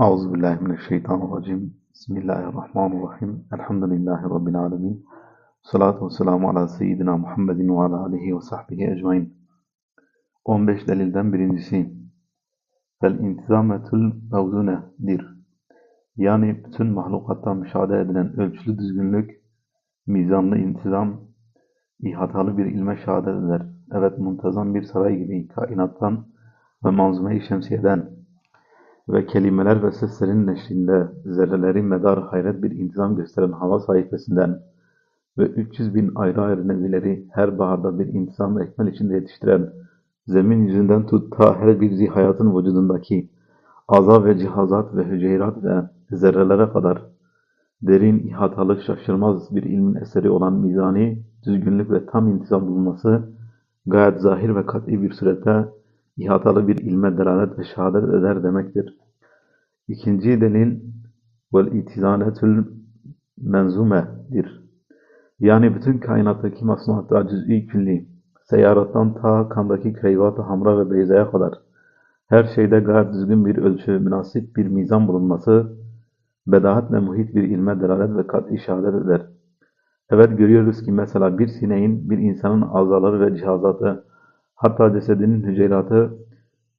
Euzu billahi mineşşeytanirracim. Bismillahirrahmanirrahim. Elhamdülillahi rabbil alamin. Salatu vesselamu ala seyyidina Muhammedin ve ala alihi ve sahbihi ecmaîn. 15 delilden birincisi Vel intizametul mevzunedir. Yani bütün mahlukattan müşahede edilen ölçülü düzgünlük, mizanlı intizam, ihatalı bir ilme şehadet eder. Evet muntazam bir saray gibi kainattan ve manzume-i şemsiyeden ve kelimeler ve seslerin neşrinde zerreleri medar hayret bir intizam gösteren hava sayfasından ve 300 bin ayrı ayrı nevileri her baharda bir intizam ve ekmel içinde yetiştiren, zemin yüzünden tut ta her bir zihayatın vücudundaki aza ve cihazat ve hüceyrat ve zerrelere kadar derin, ihatalı, şaşırmaz bir ilmin eseri olan mizani, düzgünlük ve tam intizam bulunması, gayet zahir ve kat'i bir surette ihatalı bir ilme delalet ve şehadet eder demektir. İkinci delil vel itizaletül menzumedir. Yani bütün kainattaki masnuatta cüz'i külli, seyyarattan ta kandaki kreyvat-ı hamra ve beyzaya kadar her şeyde gayet düzgün bir ölçü, münasip bir mizan bulunması, bedahat ve muhit bir ilme delalet ve kat'i şehadet eder. Evet görüyoruz ki mesela bir sineğin, bir insanın azaları ve cihazatı, hatta cesedinin hücrelatı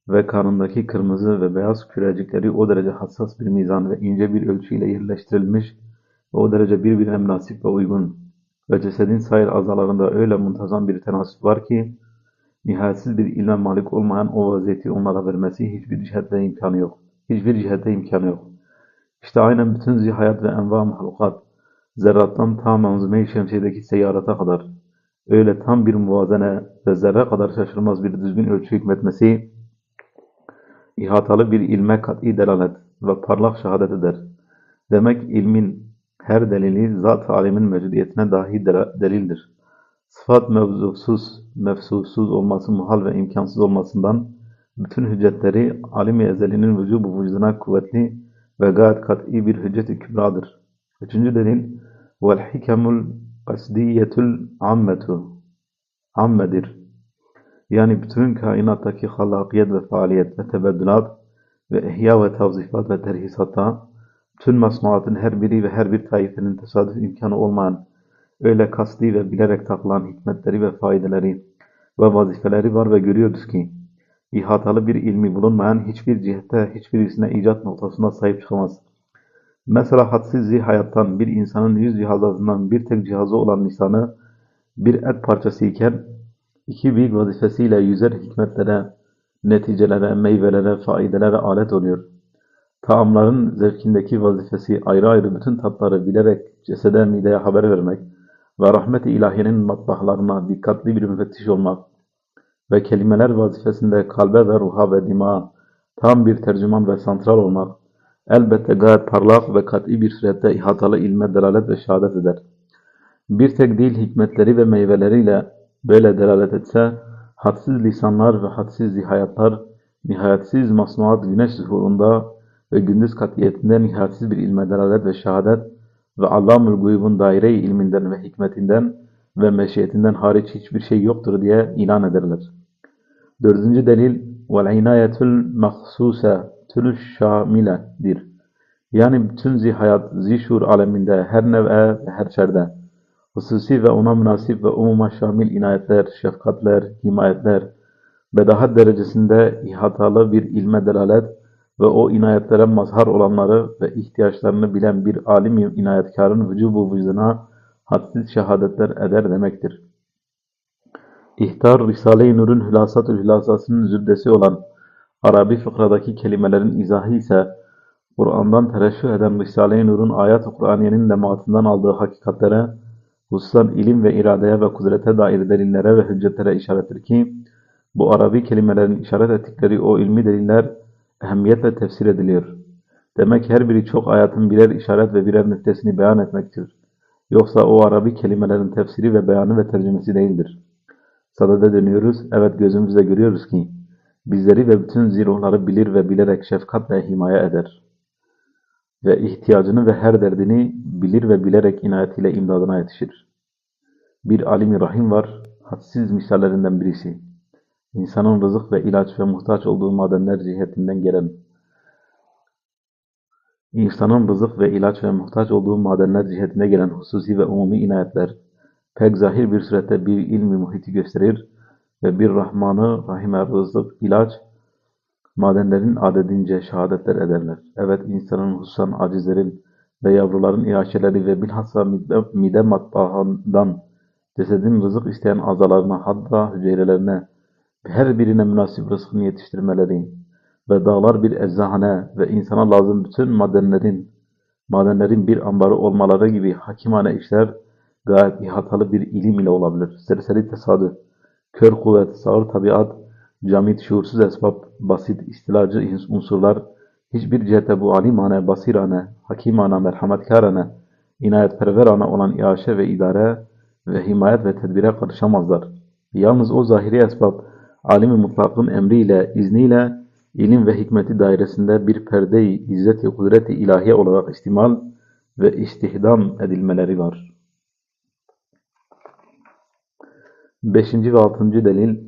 ve karnındaki kırmızı ve beyaz kürecikleri o derece hassas bir mizan ve ince bir ölçüyle yerleştirilmiş ve o derece birbirine münasip ve uygun ve cesedin sair azalarında öyle muntazam bir tenasüp var ki nihayetsiz bir ilme malik olmayan o vaziyeti onlara vermesi hiçbir cihette imkanı yok. Hiçbir cihette imkanı yok. İşte aynen bütün zihayat ve enva mahlukat, zerrattan ta manzume-i şemsiyedeki seyyarata kadar öyle tam bir muvazene ve zerre kadar şaşırmaz bir düzgün ölçü hükmetmesi, ihatalı bir ilme kat'i delalet ve parlak şehadet eder. Demek ilmin her delili zat-ı alemin mevcudiyetine dahi delildir. Sıfat mevzusuz, mefsusuz olması muhal ve imkansız olmasından bütün hüccetleri alim-i ezelinin vücubu vücuduna kuvvetli ve gayet kat'i bir hüccet-i kübradır. Üçüncü delil vel kasdiyetul ammetu ammedir. Yani bütün kainattaki halakiyet ve faaliyet ve tebeddülat ve ihya ve tavzifat ve terhisatta bütün masnuatın her biri ve her bir taifenin tesadüf imkanı olmayan öyle kasti ve bilerek takılan hikmetleri ve faydeleri ve vazifeleri var ve görüyoruz ki ihatalı bir ilmi bulunmayan hiçbir cihette hiçbirisine icat noktasına sahip çıkamaz. Mesela hadsiz hayattan bir insanın yüz cihazlarından bir tek cihazı olan lisanı bir et parçası iken iki büyük vazifesiyle yüzer hikmetlere, neticelere, meyvelere, faidelere alet oluyor. Taamların zevkindeki vazifesi ayrı ayrı bütün tatları bilerek cesede mideye haber vermek ve rahmet-i ilahiyenin matbahlarına dikkatli bir müfettiş olmak ve kelimeler vazifesinde kalbe ve ruha ve dima tam bir tercüman ve santral olmak elbette gayet parlak ve kat'i bir surette ihatalı ilme delalet ve şehadet eder. Bir tek değil hikmetleri ve meyveleriyle böyle delalet etse, hadsiz lisanlar ve hadsiz zihayatlar, nihayetsiz masnuat güneş zuhurunda ve gündüz katiyetinde nihayetsiz bir ilme delalet ve şehadet ve Allah'ın guyubun daire-i ilminden ve hikmetinden ve meşiyetinden hariç hiçbir şey yoktur diye ilan ederler. Dördüncü delil وَالْعِنَايَةُ tülü şamiledir. Yani bütün zihayat, zişur aleminde, her nev'e ve her şerde, hususi ve ona münasip ve umuma şamil inayetler, şefkatler, himayetler, bedahat derecesinde ihatalı bir ilme delalet ve o inayetlere mazhar olanları ve ihtiyaçlarını bilen bir alim inayetkarın vücubu vücuduna hadsiz şehadetler eder demektir. İhtar, Risale-i Nur'un hülasat-ül hülasasının zübdesi olan Arabi fıkradaki kelimelerin izahı ise Kur'an'dan tereşüh eden Risale-i Nur'un ayet-i Kur'aniyenin lematından aldığı hakikatlere, hususan ilim ve iradeye ve kudrete dair delillere ve hüccetlere işarettir ki, bu Arabi kelimelerin işaret ettikleri o ilmi deliller ehemmiyetle tefsir ediliyor. Demek her biri çok ayatın birer işaret ve birer nüktesini beyan etmektir. Yoksa o Arabi kelimelerin tefsiri ve beyanı ve tercümesi değildir. Sadede dönüyoruz, evet gözümüzle görüyoruz ki, bizleri ve bütün ziruhları bilir ve bilerek şefkat ve himaye eder. Ve ihtiyacını ve her derdini bilir ve bilerek inayetiyle imdadına yetişir. Bir alimi rahim var, hadsiz misallerinden birisi. İnsanın rızık ve ilaç ve muhtaç olduğu madenler cihetinden gelen İnsanın rızık ve ilaç ve muhtaç olduğu madenler cihetine gelen hususi ve umumi inayetler, pek zahir bir surette bir ilmi muhiti gösterir ve bir Rahmanı, Rahime rızık, ilaç, madenlerin adedince şehadetler ederler. Evet insanın hususan acizlerin ve yavruların iaşeleri ve bilhassa mide, mide matbaağından cesedin rızık isteyen azalarına, hatta hücrelerine her birine münasip rızkını yetiştirmeleri ve dağlar bir eczahane ve insana lazım bütün madenlerin madenlerin bir ambarı olmaları gibi hakimane işler gayet ihatalı bir ilim ile olabilir. Serseri tesadüf, kör kuvvet, sağır tabiat, camit şuursuz esbab, basit istilacı unsurlar hiçbir cihette bu alimane, basirane, hakimane, merhametkarane, inayetperverane olan iaşe ve idare ve himayet ve tedbire karışamazlar. Yalnız o zahiri esbab, alimi mutlakın emriyle, izniyle, ilim ve hikmeti dairesinde bir perde-i izzet-i ilahiye olarak istimal ve istihdam edilmeleri var. Beşinci ve altıncı delil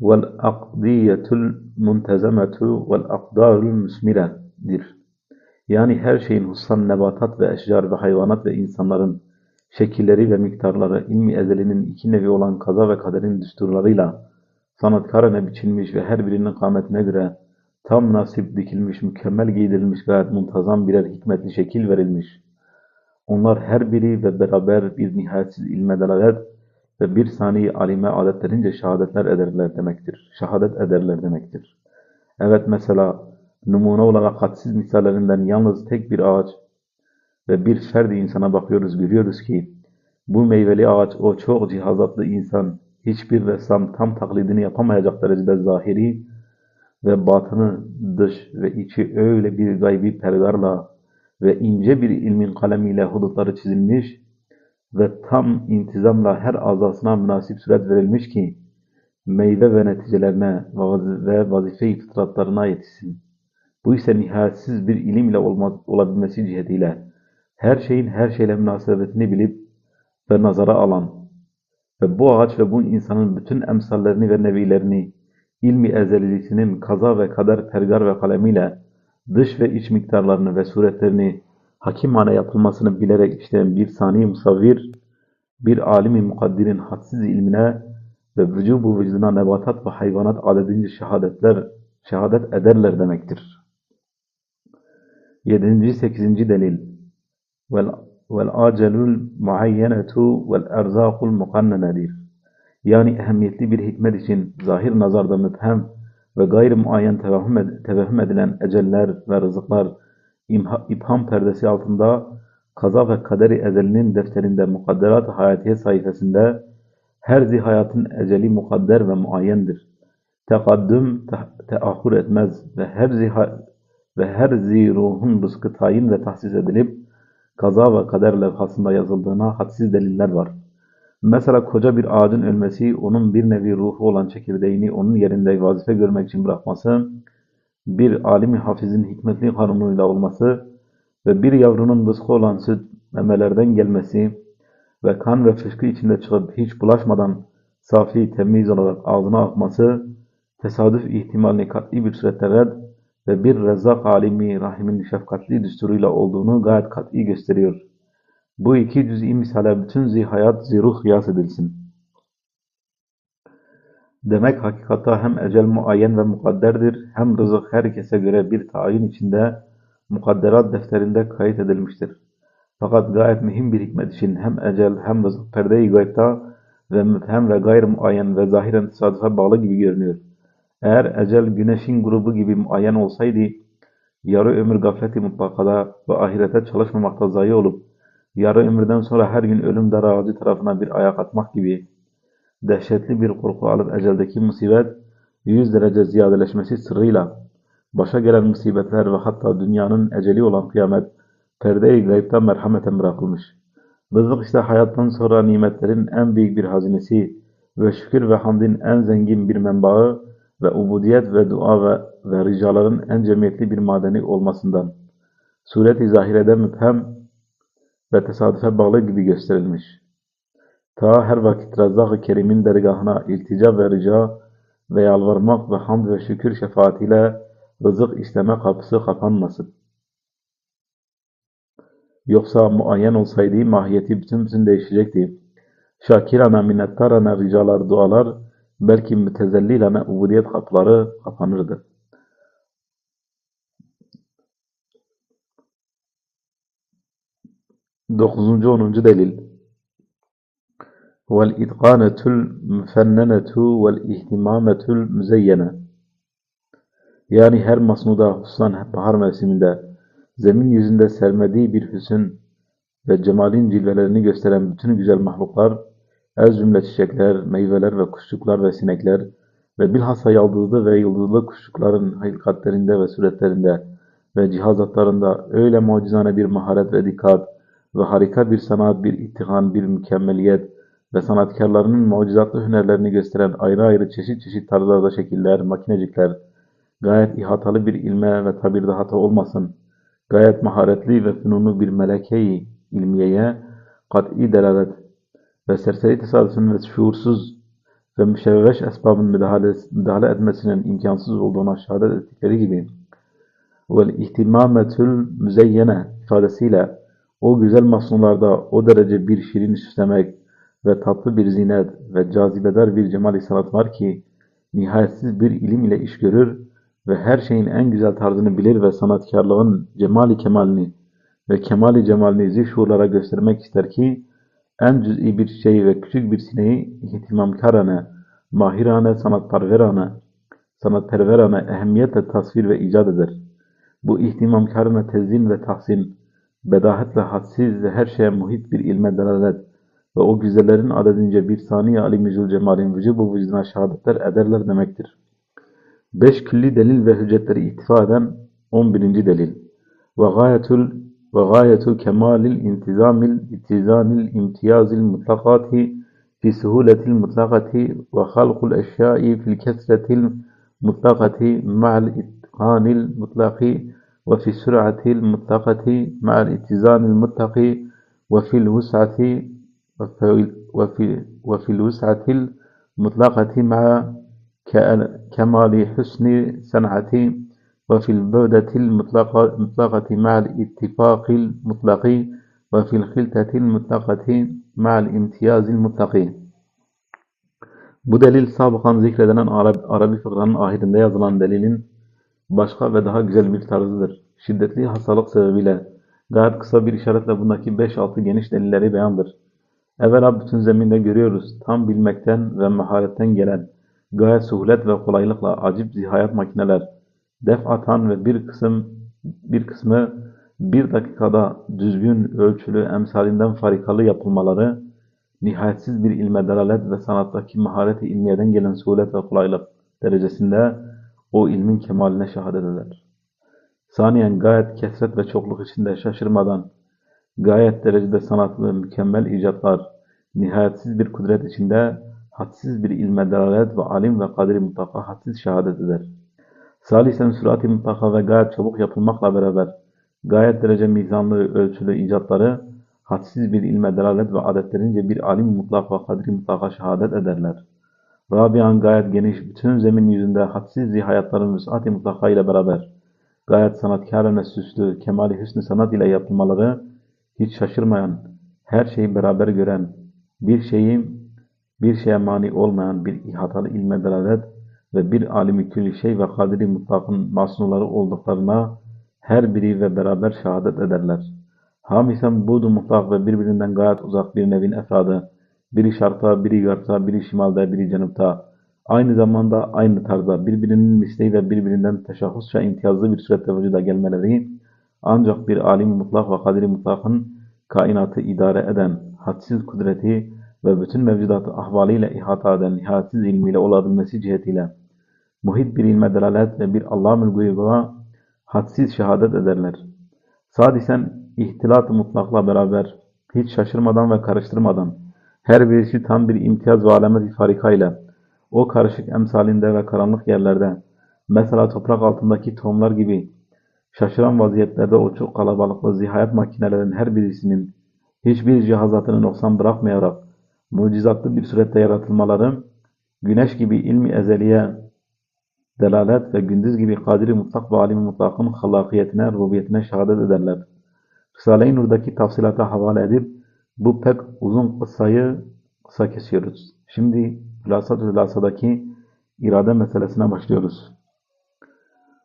وَالْاَقْدِيَّةُ الْمُنْتَزَمَةُ وَالْاَقْدَارُ الْمُسْمِرَة'dir. Yani her şeyin hususan nebatat ve eşcar ve hayvanat ve insanların şekilleri ve miktarları ilmi ezelinin iki nevi olan kaza ve kaderin düsturlarıyla sanatkarane biçilmiş ve her birinin kametine göre tam nasip dikilmiş, mükemmel giydirilmiş gayet muntazam birer hikmetli şekil verilmiş. Onlar her biri ve beraber bir nihayetsiz ilme delalet ve bir saniye alime adetlerince şehadetler ederler demektir. Şehadet ederler demektir. Evet mesela numune olarak hadsiz misallerinden yalnız tek bir ağaç ve bir ferdi insana bakıyoruz, görüyoruz ki bu meyveli ağaç o çok cihazatlı insan hiçbir ressam tam taklidini yapamayacak derecede zahiri ve batını dış ve içi öyle bir gaybi pergarla ve ince bir ilmin kalemiyle hudutları çizilmiş ve tam intizamla her azasına münasip suret verilmiş ki meyve ve neticelerine ve vazife-i fıtratlarına yetişsin. Bu ise nihayetsiz bir ilim ile olabilmesi cihetiyle her şeyin her şeyle münasebetini bilip ve nazara alan ve bu ağaç ve bu insanın bütün emsallerini ve nevilerini ilmi ezelilisinin kaza ve kader pergar ve kalemiyle dış ve iç miktarlarını ve suretlerini hakimane yapılmasını bilerek işleyen bir sani musavvir, bir alimi mukaddirin hadsiz ilmine ve vücubu vücuduna nebatat ve hayvanat adedince şehadetler, şehadet ederler demektir. 7. 8. delil vel vel acelul muayyenetu vel erzakul mukannenedir. Yani ehemmiyetli bir hikmet için zahir nazarda müphem ve gayri muayyen tevehüm, ed tevehüm edilen eceller ve rızıklar İbham perdesi altında kaza ve kaderi ezelinin defterinde mukadderat hayatiye sayfasında her zi hayatın eceli mukadder ve muayyendir. Tekaddüm te teahhur etmez ve her zi ve her zi ruhun rızkı tayin ve tahsis edilip kaza ve kader levhasında yazıldığına hadsiz deliller var. Mesela koca bir ağacın ölmesi, onun bir nevi ruhu olan çekirdeğini onun yerinde vazife görmek için bırakması, bir alimi hafizin hikmetli kanunuyla olması ve bir yavrunun rızkı olan süt memelerden gelmesi ve kan ve fışkı içinde çıkıp hiç bulaşmadan safi, temiz olarak ağzına akması, tesadüf ihtimalini kat'i bir surette red ve bir rezzak alimi rahimin şefkatli düsturuyla olduğunu gayet kat'i gösteriyor. Bu iki cüz'i misale bütün zihayat, ziruh kıyas edilsin. Demek hakikatta hem ecel muayyen ve mukadderdir, hem rızık herkese göre bir tayin içinde mukadderat defterinde kayıt edilmiştir. Fakat gayet mühim bir hikmet için hem ecel hem rızık perde-i gaybta ve müfhem ve gayr muayyen ve zahiren tesadüfe bağlı gibi görünüyor. Eğer ecel güneşin grubu gibi muayyen olsaydı, yarı ömür gafleti mutlakada ve ahirete çalışmamakta zayi olup, yarı ömürden sonra her gün ölüm dar ağacı tarafına bir ayak atmak gibi dehşetli bir korku alıp eceldeki musibet, yüz derece ziyadeleşmesi sırrıyla, başa gelen musibetler ve hatta dünyanın eceli olan kıyamet, perde-i gaybden merhameten bırakılmış. Rızık işte hayattan sonra nimetlerin en büyük bir hazinesi ve şükür ve hamdin en zengin bir menbaı ve ubudiyet ve dua ve, ve ricaların en cemiyetli bir madeni olmasından, suret-i zahirede müphem ve tesadüfe bağlı gibi gösterilmiş. Ta her vakit Rezzak-ı Kerim'in dergahına iltica ve rica ve yalvarmak ve hamd ve şükür şefaatiyle rızık isteme kapısı kapanmasın. Yoksa muayyen olsaydı mahiyeti bütün bütün değişecekti. Şakirana minnettarana ricalar, dualar, belki mütezellilana ubudiyet kapıları kapanırdı. Dokuzuncu, onuncu delil. Müfennenetu vel ihtimametul müzeyyene. Yani her masnuda, hususan bahar mevsiminde, zemin yüzünde sermediği bir hüsün ve cemalin cilvelerini gösteren bütün güzel mahluklar, ez cümle çiçekler, meyveler ve kuşçuklar ve sinekler ve bilhassa yaldızlı ve yıldızlı kuşçukların hilkatlerinde ve suretlerinde ve cihazatlarında öyle mucizane bir maharet ve dikkat ve harika bir sanat, bir ittihan, bir mükemmeliyet ve sanatkarlarının mucizatlı hünerlerini gösteren ayrı ayrı çeşit çeşit tarzlarda şekiller, makinecikler, gayet ihatalı bir ilme ve tabirde hata olmasın, gayet maharetli ve fünunu bir melekeyi ilmiyeye kat'i delalet ve serseri tesadüfün ve şuursuz ve müşevveş esbabın müdahale, müdahale etmesinin imkansız olduğunu şehadet ettikleri gibi vel ihtimametül müzeyyene ifadesiyle o güzel masnularda o derece bir şirin süslemek ve tatlı bir zinet ve cazibedar bir cemal sanat var ki nihayetsiz bir ilim ile iş görür ve her şeyin en güzel tarzını bilir ve sanatkarlığın cemali kemalini ve kemali cemalini zişurlara göstermek ister ki en cüz'i bir şey ve küçük bir sineği ihtimamkarane, mahirane, sanatperverane, sanatperverane ehemmiyetle tasvir ve icat eder. Bu ihtimamkarane tezin ve tahsin, bedahetle hadsiz ve her şeye muhit bir ilme delalet ve o güzellerin adedince bir saniye alimüzül cemalin vücubu vücuduna şehadetler ederler demektir. Beş külli delil ve hüccetleri ihtifa eden 11. delil. Ve gayetul ve gayetu kemalil intizamil ittizanil imtiyazil mutlakati fi suhuletil mutlakati ve halkul eşyai fil kesretil mutlakati ma'al itqanil mutlaki وفي السرعة المطلقة مع الاتزان المتقي وفي الوسعة وفي وفي الوسعة المطلقة مع كمال حسن صنعة وفي البعدة المطلقة المطلقة مع الاتفاق المطلق وفي الخلطة المطلقة مع الامتياز المطلق بدليل سابقا ذكر zikredilen Arabi, فقرا اهدا لا yazılan دليل başka ve daha güzel bir tarzıdır. Şiddetli hastalık sebebiyle gayet kısa bir işaretle bundaki 5-6 geniş delilleri beyandır. Evvela bütün zeminde görüyoruz tam bilmekten ve maharetten gelen gayet suhulet ve kolaylıkla acip zihayat makineler def atan ve bir kısım bir kısmı bir dakikada düzgün, ölçülü, emsalinden farikalı yapılmaları nihayetsiz bir ilme delalet ve sanattaki mahareti ilmiyeden gelen suhulet ve kolaylık derecesinde o ilmin kemaline şehadet eder. Saniyen gayet kesret ve çokluk içinde şaşırmadan Gayet derecede sanatlı, mükemmel icatlar, nihayetsiz bir kudret içinde hadsiz bir ilme delalet ve alim ve kadri mutlaka hadsiz şehadet eder. Salisen sürati mutlaka ve gayet çabuk yapılmakla beraber gayet derece mizanlı, ölçülü icatları hadsiz bir ilme delalet ve adetlerince bir alim mutlak ve kadri mutlaka şehadet ederler. Rabian gayet geniş, bütün zemin yüzünde hadsiz zihayatların vüs'at-i mutlaka ile beraber gayet sanatkârene süslü, kemali hüsnü sanat ile yapılmaları hiç şaşırmayan, her şeyi beraber gören, bir şeyi bir şeye mani olmayan bir ihatalı ilme delalet ve bir alimi külli şey ve kadiri mutlakın masnuları olduklarına her biri ve beraber şehadet ederler. Hamisen budu mutlak ve birbirinden gayet uzak bir nevin efradı, biri şarkta, biri garpta, biri şimalda, biri cenupta, aynı zamanda aynı tarzda birbirinin misli ve birbirinden teşahhusça imtiyazlı bir surette vücuda gelmeleri, ancak bir alim mutlak ve kadiri mutlakın kainatı idare eden hadsiz kudreti ve bütün mevcudatı ahvaliyle ihata eden nihayetsiz ilmiyle olabilmesi cihetiyle muhit bir ilme delalet ve bir Allah-ı guyuba hadsiz şehadet ederler. Sadisen ihtilat-ı mutlakla beraber hiç şaşırmadan ve karıştırmadan her birisi tam bir imtiyaz ve alamet-i farikayla o karışık emsalinde ve karanlık yerlerde mesela toprak altındaki tohumlar gibi Şaşıran vaziyetlerde o çok kalabalıklı zihayat makinelerin her birisinin hiçbir cihazatını noksan bırakmayarak mucizatlı bir surette yaratılmaları, güneş gibi ilmi ezeliye delalet ve gündüz gibi kadiri mutlak ve alimi mutlakın halakiyetine, rububiyetine şehadet ederler. Risale-i Nur'daki tafsilata havale edip bu pek uzun kıssayı kısa kesiyoruz. Şimdi Hülasat-ı Hülasa'daki irade meselesine başlıyoruz.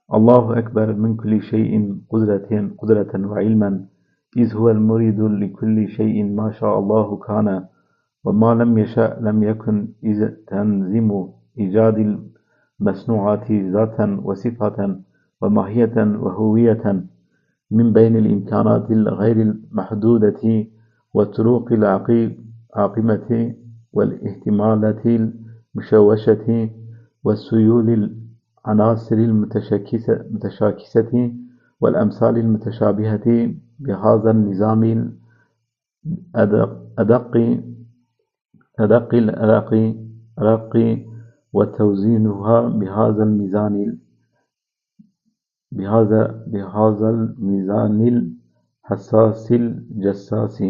Allahu Ekber min kulli şeyin kudreten, kudreten ve ilmen iz huvel muridu li kulli şeyin ma şa'allahu kana ve ma lem yeşa lem yekun iz tenzimu icadil mesnuati zaten ve sifaten ve mahiyeten ve huviyeten min beynil imkanatil gayril mahdudeti وطرق العقيمة والاحتمالات المشوشة والسيول العناصر المتشاكسة والأمثال المتشابهة بهذا النظام الأدق أدق الأرق وتوزينها بهذا الميزان بهذا بهذا الميزان الحساس الجساس.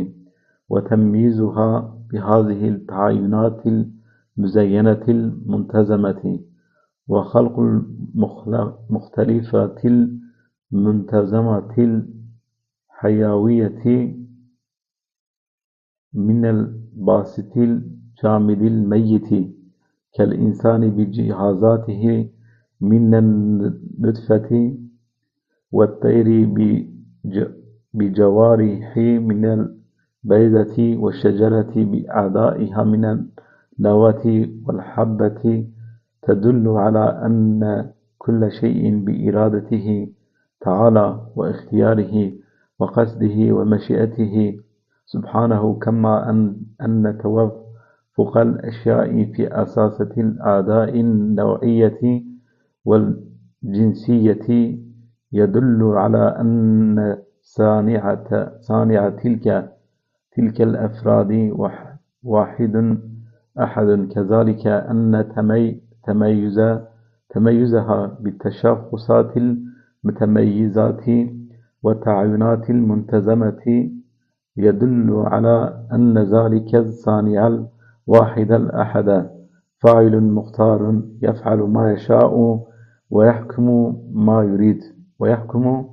وتمييزها بهذه التعاينات المزينة المنتزمة وخلق المختلفات المنتظمة الحيوية من الباسط الجامد الميت كالإنسان بجهازاته من النطفة والطير بجوارح من البيضة والشجرة بأعضائها من النواة والحبة تدل على أن كل شيء بإرادته تعالى وإختياره وقصده ومشيئته. سبحانه كما أن, أن توافق الأشياء في أساسة الأعداء النوعية والجنسية. يدل على أن صانع تلك تلك الأفراد واحد أحد. كذلك أن تمي تميز تميزها بالتشخصات المتميزات والتعاونات المنتظمة يدل على أن ذلك الصانع الواحد الأحد فاعل مختار يفعل ما يشاء ويحكم ما يريد ويحكم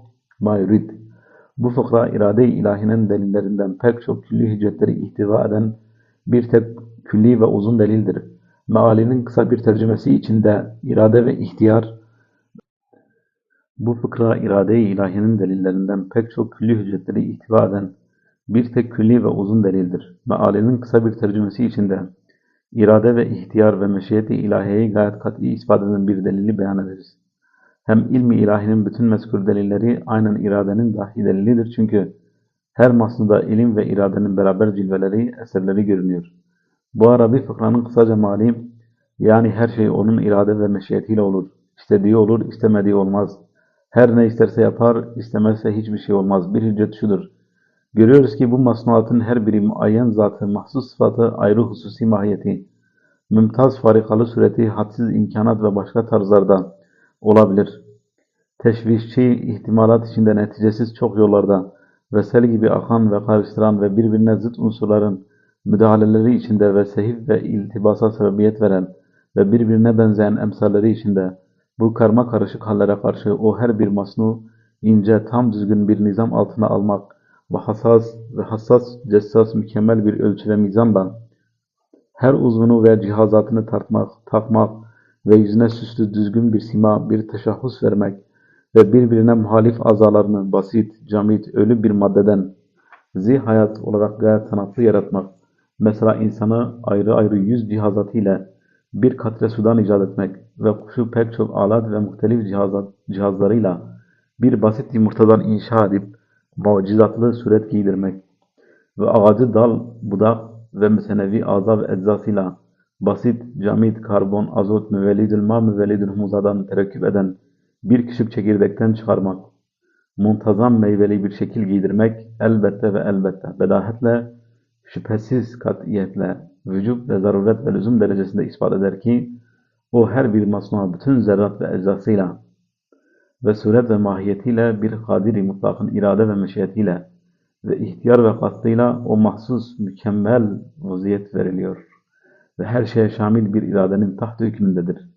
ما يريد. Bu fıkra irade-i ilahinin delillerinden pek çok külli hüccetleri ihtiva eden bir tek külli ve uzun delildir. Mealinin kısa bir tercümesi içinde irade ve ihtiyar bu fıkra irade-i ilahiyenin delillerinden pek çok külli hüccetleri ihtiva eden bir tek külli ve uzun delildir. Mealinin kısa bir tercümesi içinde irade ve ihtiyar ve meşiyeti ilahiyeyi gayet kat'i ispat eden bir delili beyan ederiz. Hem ilmi ilahinin bütün mezkur delilleri aynen iradenin dahi delilidir çünkü her masnuda ilim ve iradenin beraber cilveleri, eserleri görünüyor. Bu ara bir fıkranın kısaca mali, yani her şey onun irade ve meşiyetiyle olur. İstediği olur, istemediği olmaz. Her ne isterse yapar, istemezse hiçbir şey olmaz. Bir hüccet şudur. Görüyoruz ki bu masnuatın her biri muayyen zatı, mahsus sıfatı, ayrı hususi mahiyeti, mümtaz farikalı sureti, hadsiz imkanat ve başka tarzlarda olabilir. Teşvişçi ihtimalat içinde neticesiz çok yollarda ve sel gibi akan ve karıştıran ve birbirine zıt unsurların müdahaleleri içinde ve sehif ve iltibasa sebebiyet veren ve birbirine benzeyen emsalleri içinde bu karma karışık hallere karşı o her bir masnu ince, tam düzgün bir nizam altına almak ve hassas ve hassas, cessas, mükemmel bir ölçü ve mizanla her uzvunu ve cihazatını tartmak, takmak ve yüzüne süslü düzgün bir sima, bir teşahhus vermek ve birbirine muhalif azalarını basit, camit, ölü bir maddeden zihayat olarak gayet sanatlı yaratmak Mesela insanı ayrı ayrı yüz cihazatıyla bir katre sudan icat etmek ve kuşu pek çok alat ve muhtelif cihazat, cihazlarıyla bir basit yumurtadan inşa edip mucizatlı suret giydirmek ve ağacı dal, budak ve müsenevi azab ve eczasıyla basit, camit, karbon, azot, müvellidül ma, müvellidül humuzadan terekküp eden bir küçük çekirdekten çıkarmak, muntazam meyveli bir şekil giydirmek elbette ve elbette bedahetle şüphesiz katiyetle, vücub ve zaruret ve lüzum derecesinde ispat eder ki, o her bir masnuğa bütün zerrat ve eczasıyla ve suret ve mahiyetiyle bir kadiri mutlakın irade ve meşiyetiyle ve ihtiyar ve kastıyla o mahsus mükemmel vaziyet veriliyor ve her şeye şamil bir iradenin taht hükmündedir.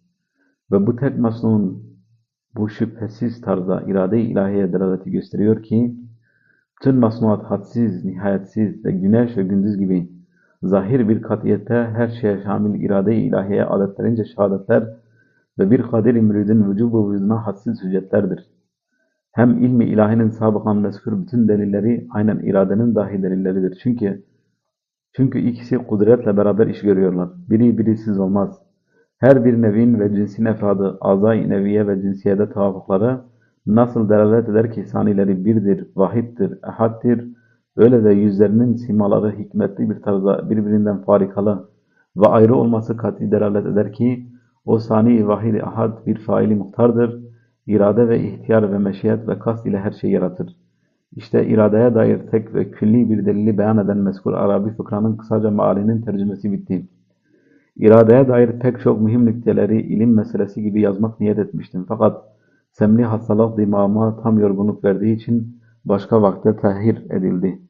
Ve bu tek masnun bu şüphesiz tarzda irade-i ilahiye delaleti gösteriyor ki, bütün masnuat hadsiz, nihayetsiz ve güneş ve gündüz gibi zahir bir katiyette her şeye şamil irade-i ilahiye adetlerince şehadetler ve bir kadir-i müridin vücubu vücuduna hadsiz hüccetlerdir. Hem ilmi ilahinin sabıkan mezkur bütün delilleri aynen iradenin dahi delilleridir. Çünkü çünkü ikisi kudretle beraber iş görüyorlar. Biri birisiz olmaz. Her bir nevin ve cinsin efradı, azay neviye ve cinsiyede tavafukları nasıl delalet eder ki sanileri birdir, vahittir, ehaddir, öyle de yüzlerinin simaları hikmetli bir tarzda birbirinden farikalı ve ayrı olması kat'i delalet eder ki o sani vahid ahad bir faili muhtardır, irade ve ihtiyar ve meşiyet ve kast ile her şeyi yaratır. İşte iradeye dair tek ve külli bir delili beyan eden mezkur Arabi fıkranın kısaca mealinin tercümesi bitti. İradeye dair pek çok mühim nükteleri ilim meselesi gibi yazmak niyet etmiştim. Fakat semli hastalık dimağıma tam yorgunluk verdiği için başka vakte tehir edildi.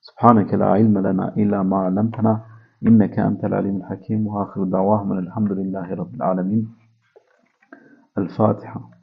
Subhaneke la ilme lena illa ma allamtana inneke entel alimul hakim ve ahir davahum elhamdülillahi rabbil alemin. El Fatiha.